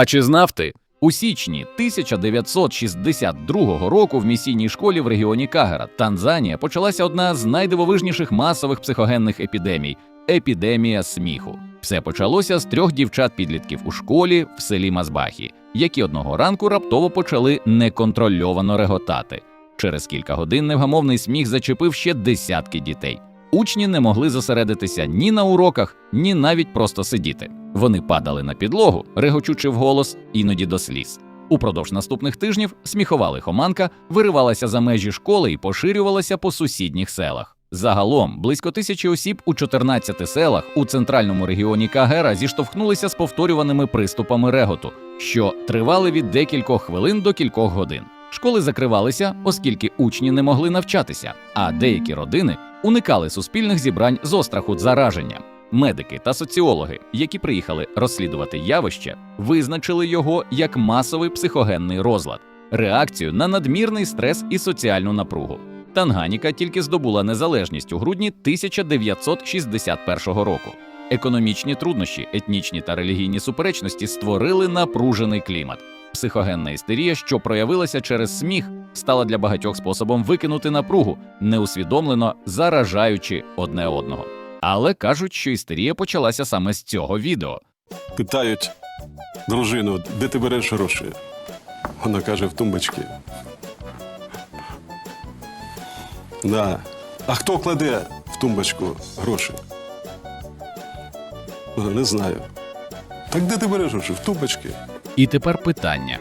А чи знав ти? У січні 1962 року в місійній школі в регіоні Кагера, Танзанія, почалася одна з найдивовижніших масових психогенних епідемій епідемія сміху. Все почалося з трьох дівчат-підлітків у школі в селі Мазбахі, які одного ранку раптово почали неконтрольовано реготати. Через кілька годин невгамовний сміх зачепив ще десятки дітей. Учні не могли зосередитися ні на уроках, ні навіть просто сидіти. Вони падали на підлогу, регочучи вголос, іноді до сліз. Упродовж наступних тижнів сміхова лихоманка виривалася за межі школи і поширювалася по сусідніх селах. Загалом близько тисячі осіб у 14 селах у центральному регіоні Кагера зіштовхнулися з повторюваними приступами реготу, що тривали від декількох хвилин до кількох годин. Школи закривалися, оскільки учні не могли навчатися, а деякі родини уникали суспільних зібрань з остраху зараження. Медики та соціологи, які приїхали розслідувати явище, визначили його як масовий психогенний розлад, реакцію на надмірний стрес і соціальну напругу. Танганіка тільки здобула незалежність у грудні 1961 року. Економічні труднощі, етнічні та релігійні суперечності створили напружений клімат. Психогенна істерія, що проявилася через сміх, стала для багатьох способом викинути напругу, неусвідомлено заражаючи одне одного. Але кажуть, що істерія почалася саме з цього відео. Питають дружину, де ти береш гроші? Вона каже, в тумбочці. Да. А хто кладе в тумбочку гроші? Вона, Не знаю. Так де ти береш гроші? В тумбочці. І тепер питання: